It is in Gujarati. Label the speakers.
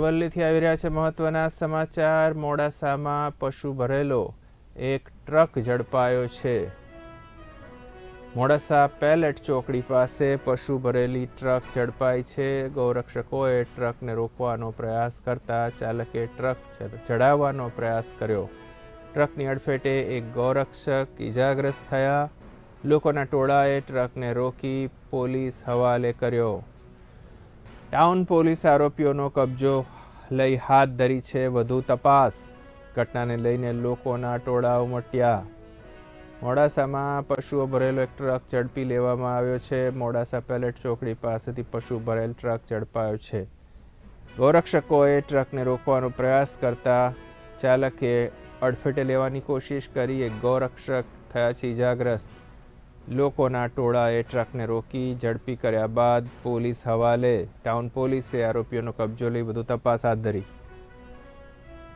Speaker 1: અરવલ્લીથી આવી રહ્યા છે મહત્વના સમાચાર. મોડાસામાં પશુ ભરેલો એક ટ્રક ઝડપાયો છે. મોડાસા પેલેટ ચોકડી પાસે પશુ ભરેલી ટ્રક ઝડપાઈ છે. ગૌરક્ષકોએ ટ્રકને રોકવાનો પ્રયાસ કરતા ચાલકે ટ્રક ચડાવવાનો પ્રયાસ કર્યો. ટ્રકની અડફેટે એક ગૌરક્ષક ઇજાગ્રસ્ત થયા. લોકોના ટોળાએ ટ્રકને રોકી પોલીસ હવાલે કર્યો. ટાઉન પોલીસ આરોપીઓનો કબજો લઈ હાથ ધરી છે. વધુ તપાસ. ઘટનાને લઈને લોકોના ટોળા ઉમટ્યા મોડાસામાં પશુઓ ભરેલો એક ટ્રક ઝડપી લેવામાં આવ્યો છે. મોડાસા પેલેટ ચોકડી પાસેથી પશુ ભરેલ ટ્રક ઝડપાયો છે. ગૌરક્ષકોએ ટ્રકને રોકવાનો પ્રયાસ કરતા ચાલકે અડફેટે લેવાની કોશિશ કરી. એક ગૌરક્ષક થયા છે ઇજાગ્રસ્ત લોકોના ટોળાએ ટ્રકને રોકી ઝડપી કર્યા બાદ પોલીસ હવાલે. ટાઉન પોલીસે આરોપીઓનો કબજો લઈ વધુ તપાસ હાથ ધરી.